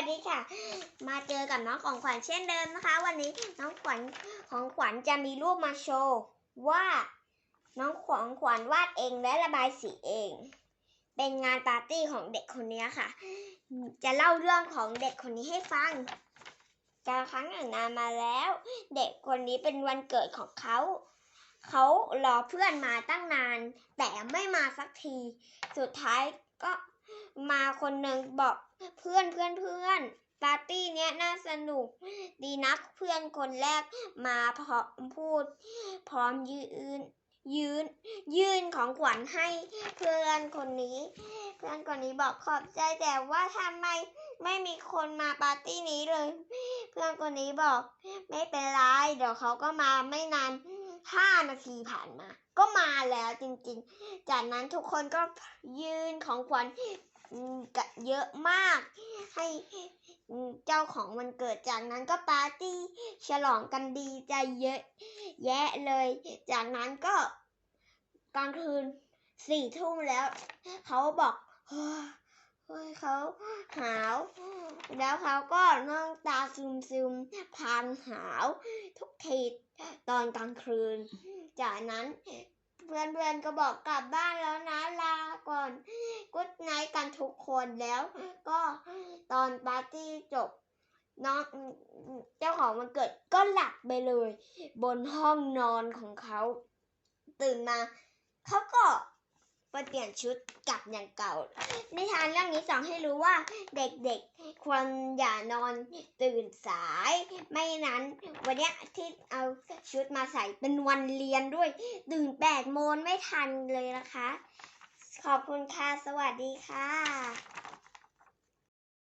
วัสดีค่ะ มาเจอกับน้องของขวัญเช่นเดิมนะคะ วันนี้น้องขวัญของขวัญจะมีรูปมาโชว์ว่าน้องของขวัญวาดเองและระบายสีเอง เป็นงานปาร์ตี้ของเด็กคนนี้ค่ะ จะเล่าเรื่องของเด็กคนนี้ให้ฟังการครั้งหนึ่งนานมาแล้ว เด็กคนนี้เป็นวันเกิดของเขา เขารอเพื่อนมาตั้งนาน แต่ไม่มาสักที สุดท้ายก็ มาคนหนึ่งบอกเพื่อนเพื่อนเพื่อนปาร์ตี้เนี้ยน่าสนุก ดีนักเพื่อนคนแรกมาพร้อมพูด พร้อมยืนยืน ยื่นของขวัญให้เพื่อนคนนี้ เพื่อนคนนี้บอกขอบใจแต่ว่าทำไมไม่มีคนมาปาร์ตี้นี้เลย เพื่อนคนนี้บอก ไม่เป็นไร เดี๋ยวเขาก็มาไม่นานห้านาทีผ่านมา ก็มาแล้วจริงๆ จากนั้นทุกคนก็ยืนของขวัญ เยอะมาก ให้เจ้าของวันเกิดจากนั้นก็ปาร์ตี้ฉลองกันดีใจเยอะ แยะเลย จากนั้นก็กลางคืนสี่ทุ่มแล้ว เขาบอกเฮ้ยเขาหาว แล้วเขาก็นั่งตาซึมซึมพานหาว ทุกทีตอนกลางคืน จากนั้นเพื่อนๆก็บอกกลับบ้านแล้วนะลา กุ๊ดไนท์กันทุกคนแล้วก็ตอนปาร์ตี้จบน้องเจ้าของมันเกิดก็หลับไปเลย บนห้องนอนของเขา ตื่นมาเขาก็ไปเปลี่ยนชุดกลับอย่างเก่า นิทานเรื่องนี้สอนให้รู้ว่าเด็กๆ ควรอย่านอนตื่นสาย ไม่นั้นวันนี้ที่เอาชุดมาใส่เป็นวันเรียนด้วย ตื่นแปดโมงไม่ทันเลยนะคะ ขอบคุณค่ะ สวัสดีค่ะ